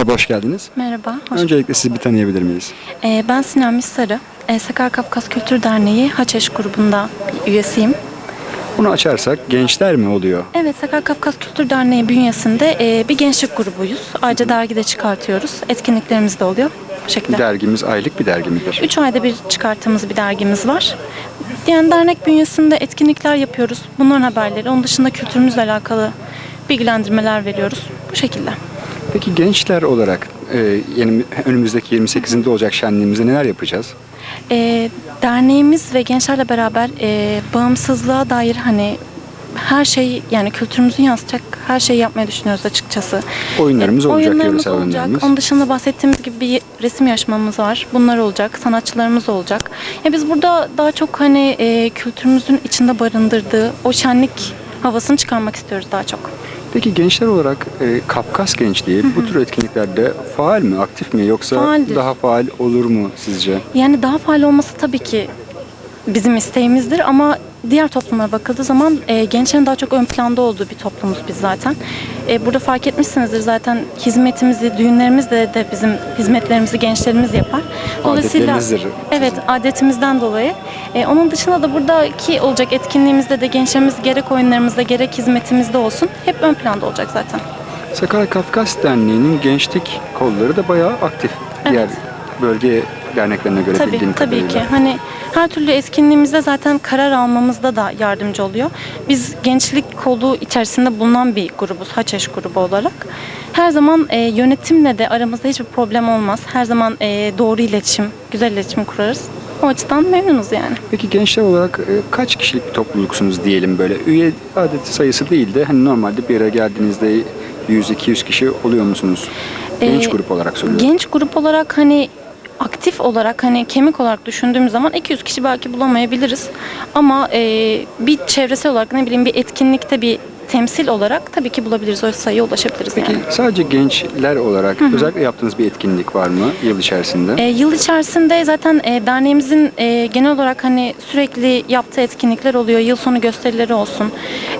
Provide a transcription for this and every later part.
Merhaba, hoş geldiniz. Merhaba, hoş Öncelikle sizi bir tanıyabilir miyiz? Ee, ben Sinan Missarı. Ee, Sakar Kafkas Kültür Derneği Haçeş grubunda bir üyesiyim. Bunu açarsak gençler mi oluyor? Evet, Sakar Kafkas Kültür Derneği bünyesinde e, bir gençlik grubuyuz. Ayrıca dergi de çıkartıyoruz. Etkinliklerimiz de oluyor. Bu şekilde. Dergimiz aylık bir dergi midir? Üç ayda bir çıkarttığımız bir dergimiz var. Yani dernek bünyesinde etkinlikler yapıyoruz. Bunların haberleri. Onun dışında kültürümüzle alakalı bilgilendirmeler veriyoruz. Bu şekilde. Peki gençler olarak e, yeni, önümüzdeki 28'inde olacak şenliğimizde neler yapacağız? E, derneğimiz ve gençlerle beraber e, bağımsızlığa dair hani her şey yani kültürümüzü yansıtacak her şeyi yapmayı düşünüyoruz açıkçası. Oyunlarımız E, olacak, oyunlarımız olacak. oyunlarımız. Onun dışında bahsettiğimiz gibi bir resim yarışmamız var. Bunlar olacak. Sanatçılarımız olacak. Ya biz burada daha çok hani e, kültürümüzün içinde barındırdığı o şenlik havasını çıkarmak istiyoruz daha çok. Peki gençler olarak e, Kafkas gençliği bu tür etkinliklerde faal mi, aktif mi yoksa Faaldir. daha faal olur mu sizce? Yani daha faal olması tabii ki bizim isteğimizdir ama diğer toplumlara bakıldığı zaman e, gençlerin daha çok ön planda olduğu bir toplumuz biz zaten. E, burada fark etmişsinizdir zaten hizmetimizi, düğünlerimizde de bizim hizmetlerimizi gençlerimiz yapar. Adetlerinizdir Evet, adetimizden dolayı. E, onun dışında da buradaki olacak etkinliğimizde de gençlerimiz gerek oyunlarımızda gerek hizmetimizde olsun hep ön planda olacak zaten. Sakarya Kafkas Derneği'nin gençlik kolları da bayağı aktif. Diğer bölge derneklerine göre Tabii, bildiğim tabii kadarıyla. ki. Hani her türlü etkinliğimizde zaten karar almamızda da yardımcı oluyor. Biz gençlik kolu içerisinde bulunan bir grubuz, Haçeş grubu olarak. Her zaman e, yönetimle de aramızda hiçbir problem olmaz. Her zaman e, doğru iletişim, güzel iletişim kurarız. O açıdan memnunuz yani. Peki gençler olarak e, kaç kişilik bir topluluksunuz diyelim böyle? Üye adeti sayısı değil de hani normalde bir araya geldiğinizde 100-200 kişi oluyor musunuz? Genç Ee, grup olarak söylüyorum. Genç grup olarak hani aktif olarak hani kemik olarak düşündüğümüz zaman 200 kişi belki bulamayabiliriz. Ama e, bir çevresel olarak ne bileyim bir etkinlikte bir temsil olarak tabii ki bulabiliriz. O sayıya ulaşabiliriz Peki yani. sadece gençler olarak özellikle yaptığınız bir etkinlik var mı yıl içerisinde? E, yıl içerisinde zaten e, derneğimizin e, genel olarak hani sürekli yaptığı etkinlikler oluyor. Yıl sonu gösterileri olsun.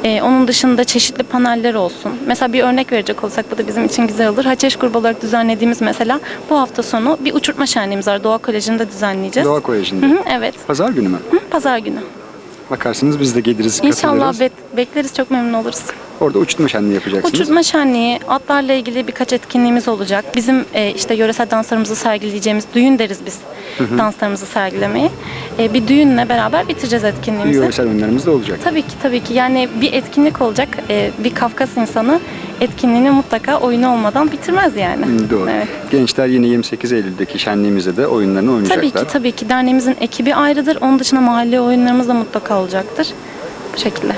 E, onun dışında çeşitli paneller olsun. Mesela bir örnek verecek olsak bu da bizim için güzel olur. Haçeş grubu olarak düzenlediğimiz mesela bu hafta sonu bir uçurtma şenliğimiz var. Doğa Koleji'nde düzenleyeceğiz. Doğa Koleji'nde. hı, evet. Pazar günü mü? Hı, Pazar günü. Bakarsınız biz de geliriz, İnşallah katılırız. bek- bekleriz çok memnun oluruz. Orada uçurtma şenliği yapacaksınız. Uçurtma şenliği, atlarla ilgili birkaç etkinliğimiz olacak. Bizim e, işte yöresel danslarımızı sergileyeceğimiz düğün deriz biz danslarımızı sergilemeyi. E, bir düğünle beraber bitireceğiz etkinliğimizi. Yöresel oyunlarımız da olacak. Tabii ki tabii ki yani bir etkinlik olacak. E, bir Kafkas insanı etkinliğini mutlaka oyunu olmadan bitirmez yani. Hı, Doğru. Evet. Gençler yine 28 Eylül'deki şenliğimizde de oyunlarını oynayacaklar. Tabii ki tabii ki derneğimizin ekibi ayrıdır. Onun dışında mahalle oyunlarımız da mutlaka olacaktır. Bu şekilde.